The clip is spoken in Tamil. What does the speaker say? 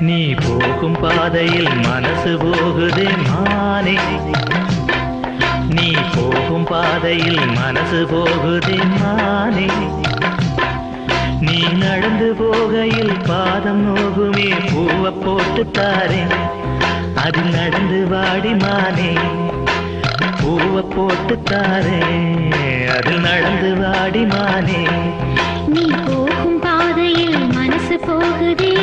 நீ போகும் பாதையில் மனசு போகுது மானே. நீ போகும் பாதையில் மனசு போகுது மானே. நீ நடந்து போகையில் பாதம் நோகுமே பூவை போட்டு தாரே. அது நடந்து வாடி மானே. பூவை போட்டு தாரே. அது நடந்து வாடி மானே. நீ போகும் பாதையில் மனசு போகுதே